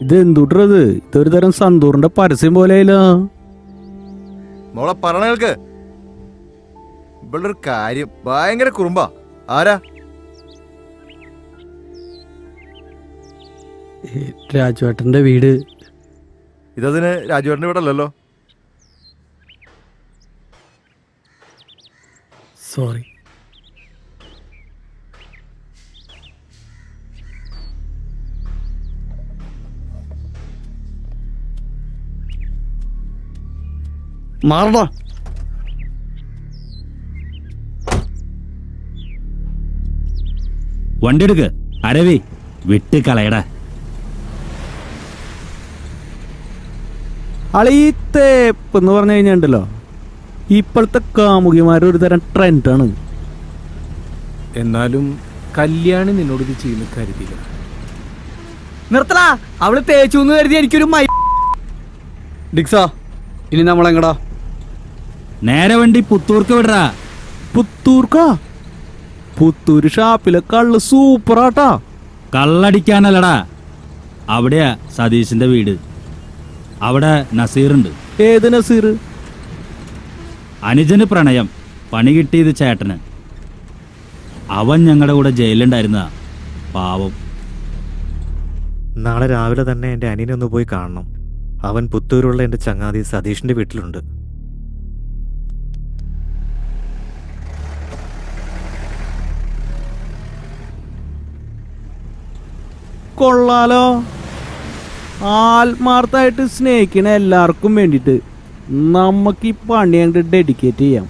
ഇത് എന്തുട്രത് ഇതൊരു തരം സന്തൂറിന്റെ പരസ്യം പോലെയല്ലോ മോളെ പറഞ്ഞ കേൾക്ക്. ഇവളുടെ ഒരു കാര്യം ഭയങ്കര കുറുമ്പാ. ആരാ? രാജുവേട്ടന്റെ വീട്. ഇതതിന് രാജുവേട്ടന്റെ വീടല്ലല്ലോ. സോറി. മാറടാ. വണ്ടി എടുക്ക്. അരവി വിട്ട് കളയടാ. അളീത്തേപ്പ് എന്ന് പറഞ്ഞു കഴിഞ്ഞാണ്ടല്ലോ ഇപ്പോഴത്തെ കാമുകിമാർ ഒരു തരം ട്രെൻഡാണ്. എന്നാലും കല്യാണി നിന്നോട് ഇത് ചെയ്യുന്ന കരുതിയില്ല. നിർത്തലാ അവൾ തേച്ചു എന്ന് കരുതി എനിക്കൊരു മൈ ഡിക്സാ ഇനി നമ്മളെങ്ങടാ? നേരെ വണ്ടി പുത്തൂർക്ക് വിടറാ പുത്തൂർക്കാ? പുത്തൂര് ഷാപ്പിലെ കള്ള് സൂപ്പറാട്ടാ. കള്ളടിക്കാനല്ലടാ. അവിടെയാ സതീശിന്റെ വീട്. അവിടെ നസീറുണ്ട്. ഏത് നസീർ അനുജന് പ്രണയം. പണി കിട്ടിയത് ചേട്ടന്. അവൻ ഞങ്ങളുടെ കൂടെ ജയിലുണ്ടായിരുന്ന പാവം. നാളെ രാവിലെ തന്നെ എന്റെ അനിയനെ ഒന്ന് പോയി കാണണം. അവൻ പുത്തൂരുള്ള എന്റെ ചങ്ങാതി സതീഷിന്റെ വീട്ടിലുണ്ട്. കൊള്ളാലോ. ആത്മാർത്ഥമായിട്ട് സ്നേഹിക്കണ എല്ലാവർക്കും വേണ്ടിയിട്ട് നമുക്ക് ഈ പണി അങ്ങോട്ട് ഡെഡിക്കേറ്റ് ചെയ്യാം.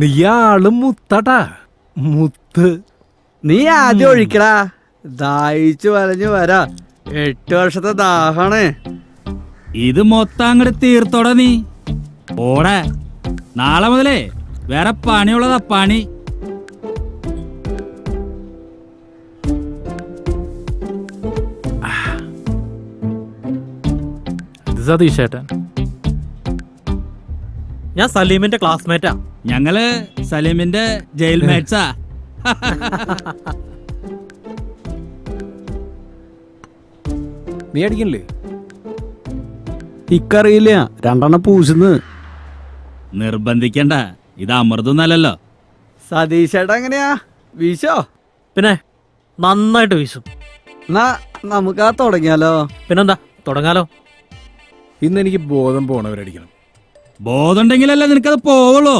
നീയാളും മുത്തടാ. മുത്ത്. നീ ആദ്യം ഒഴിക്കടാ. ദാഹിച്ചു വലഞ്ഞു വരാ. എട്ട് വർഷത്തെ ദാഹാണ് ഇത് മൊത്തം അങ്ങോട്ട് തീർത്തോടാ നീ. ഓടെ നാളെ മുതലേ വേറെ പണിയുള്ളതാ പണി. സതീഷേട്ടൻ. ഞാൻ സലീമിന്റെ ക്ലാസ്മേറ്റാ ഞങ്ങൾ സലീമിന്റെ ജയിൽ മാച്ചാ നീ അടിക്കണില്ലേ ഇക്കറിയില്ല. രണ്ടെണ്ണം പൂശുന്ന്. നിർബന്ധിക്കണ്ട. ഇത് അമൃതൊന്നല്ലല്ലോ. സതീഷേട്ടാ എങ്ങനെയാ? വീശോ? പിന്നെ നന്നായിട്ട് വീശും. എന്നാ നമുക്ക് ആ തുടങ്ങിയാലോ? പിന്നെന്താ തുടങ്ങാലോ? ഇന്ന് എനിക്ക് ബോധം പോണവരടിക്കണം. ബോധമുണ്ടെങ്കിലല്ലേ നിനക്കത് പോവുള്ളൂ.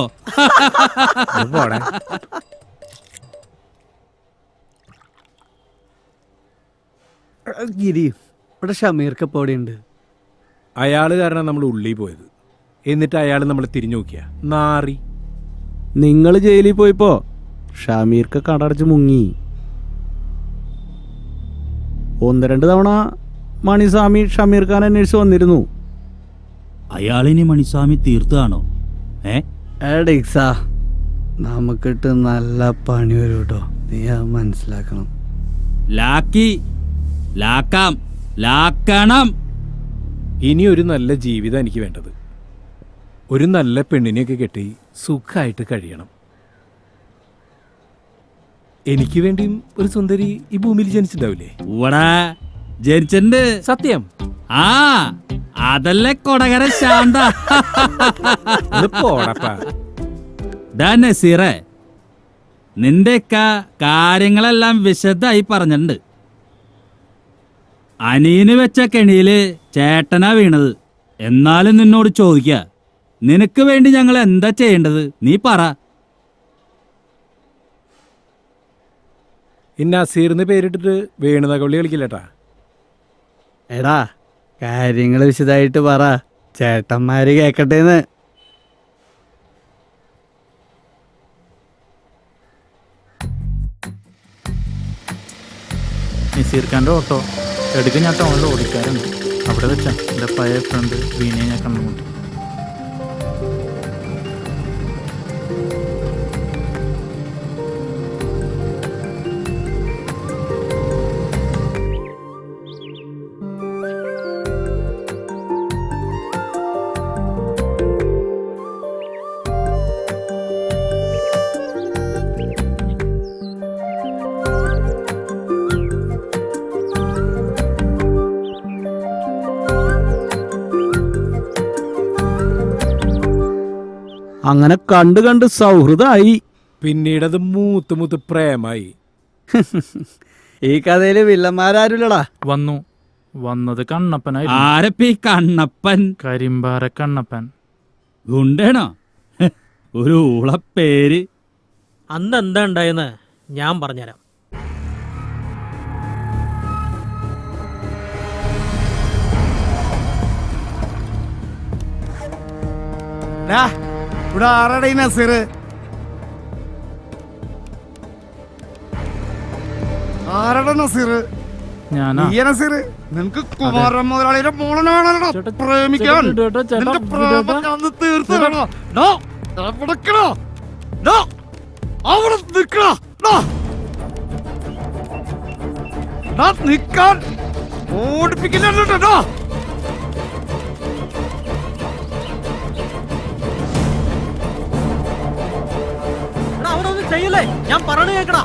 ഗിരി ഇവിടെ ഷമീർക്ക് പോടിയുണ്ട് അയാൾ അയാൾ കാരണം നമ്മൾ ഉള്ളിൽ പോയത്. എന്നിട്ട് അയാൾ നമ്മളെ തിരിഞ്ഞു നോക്കിയ. നാറി. നിങ്ങൾ ജയിലിൽ പോയിപ്പോ ഷമീർക്ക് കടടച്ച് മുങ്ങി. ഒന്ന് രണ്ട് തവണ മണിസ്വാമി ഷമീർ ഖാൻ അന്വേഷിച്ച് വന്നിരുന്നു. അയാളിനി മണിസ്വാമി തീർത്താണോ ഏ? നമുക്കിട്ട് നല്ല പണി വരും കേട്ടോ നീ അത് മനസ്സിലാക്കണം. ലാക്കി ലാക്കാം ലാക്കണം. ഇനി ഒരു നല്ല ജീവിതം എനിക്ക് വേണ്ടത്. ഒരു നല്ല പെണ്ണിനെയൊക്കെ കെട്ടി സുഖമായിട്ട് കഴിയണം. എനിക്ക് വേണ്ടിയും ഒരു സുന്ദരി ഈ ഭൂമിയിൽ ജനിച്ചിട്ടുണ്ടാവില്ലേ? ജനിച്ചിട്ടുണ്ട്. സത്യം? ആ. അതല്ലേ കൊടകര ശാന്ത? നസീറെ നിന്റെയൊക്ക കാര്യങ്ങളെല്ലാം വിശദമായി പറഞ്ഞിട്ടുണ്ട്. അനിയന് വെച്ച കെണിയിൽ ചേട്ടനാ വീണത്. എന്നാലും നിന്നോട് ചോദിക്ക നിനക്ക് വേണ്ടി ഞങ്ങൾ എന്താ ചെയ്യേണ്ടത്? നീ പറ. ഇന്ന അസീറിന് പേരിട്ടിട്ട് കൊള്ളി കളിക്കില്ലട്ടാ? എടാ കാര്യങ്ങൾ വിശദമായിട്ട് പറ. ചേട്ടന്മാര് കേക്കട്ടേന്ന്. നസീർ ഖാന്റെ ഓട്ടോ. എടുക്കും ഞാൻ ടൗണിൽ ഓടിക്കാറുണ്ട്. അവിടെ വെച്ചാൽ എന്റെ പഴയ ഫ്രണ്ട് വീണയെ ഞാൻ കണ്ടുമുട്ടി. അങ്ങനെ കണ്ട് കണ്ട് സൗഹൃദമായി പിന്നീടത് മൂത്ത് മൂത്ത് പ്രേമായി. ഈ കഥയിൽ വില്ലന്മാരാരുല്ലടാ. വന്നു. വന്നത് കണ്ണപ്പനായി ആരപ്പ ഈ കണ്ണപ്പൻ? കരിമ്പാറ കണ്ണപ്പൻ. ഉണ്ടേണോ ഒരു ഉളപ്പേര് അന്ന് എന്താ ഉണ്ടായെന്ന് ഞാൻ പറഞ്ഞുതരാം. ഇവിടെ ആരടയിന ഈ നസീർ ആരാടാ നസീർ ഞാനാ? നസീർ നിനക്ക് കുമാരൻ മുതലാളിയുടെ മോളനാണല്ലോ ചേട്ടാ, പ്രേമിക്കാൻ. നിന്റെ പ്രേമം തീർത്ത് അവിടെ. നിക്കാൻ. ഓടിപ്പിക്കില്ല ഇവിടുന്ന്. ഞാൻ പറഞ്ഞു കേക്കടാ.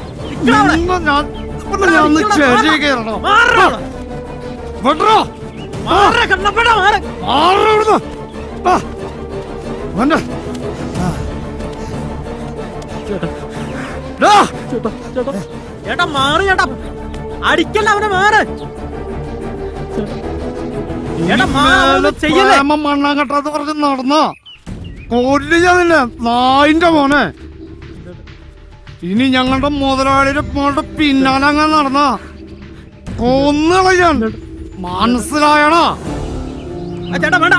ചേട്ടാ. മാറി ചേട്ടാ. അടിക്കല്ല അവനെ മാറ്. ചെയ്യല്ലേ? മണ്ണാങ്കട്ടാന്ന് പറഞ്ഞ് നടന്നോ? കൊല്ലു ഞാൻ നിന്നെ. നായിന്റെ മോനെ. ഇനി ഞങ്ങളുടെ മുതലാളിയുടെ മോളുടെ പിന്നാലെ അങ്ങ് നടന്ന. കൊന്നളയാണ് മനസ്സിലായണോ ചേട്ടാ വേണ്ട.